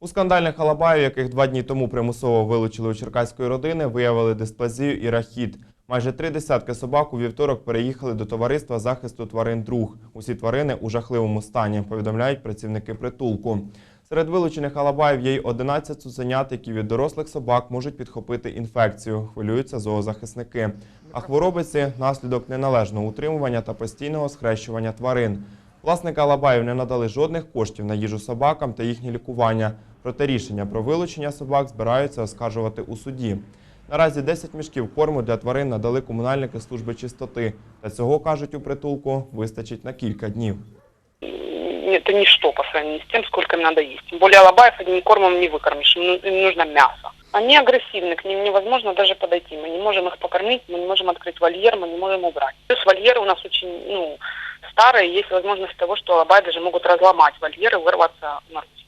У скандальних Алабаїв, яких два дні тому примусово вилучили у черкаської родини, виявили дисплазію і рахіт. Майже три десятки собак у вівторок переїхали до товариства захисту тварин друг. Усі тварини у жахливому стані, повідомляють працівники притулку. Серед вилучених алабаїв є й 11 цуценят, які від дорослих собак можуть підхопити інфекцію. Хвилюються зоозахисники. А хвороби ці – наслідок неналежного утримування та постійного схрещування тварин. Власники алабаїв не надали жодних коштів на їжу собакам та їхнє лікування. Проте рішення про вилучення собак збираються оскаржувати у суді. Наразі 10 мішків корму для тварин надали комунальники служби чистоти. Та цього, кажуть у притулку, вистачить на кілька днів. это ничто по сравнению с тем, сколько им надо есть. Тем более алабаев одним кормом не выкормишь, им ну- им нужно мясо. Они агрессивны, к ним невозможно даже подойти. Мы не можем их покормить, мы не можем открыть вольер, мы не можем убрать. Плюс вольеры у нас очень ну, старые, есть возможность того, что алабай даже могут разломать вольеры, вырваться наружу.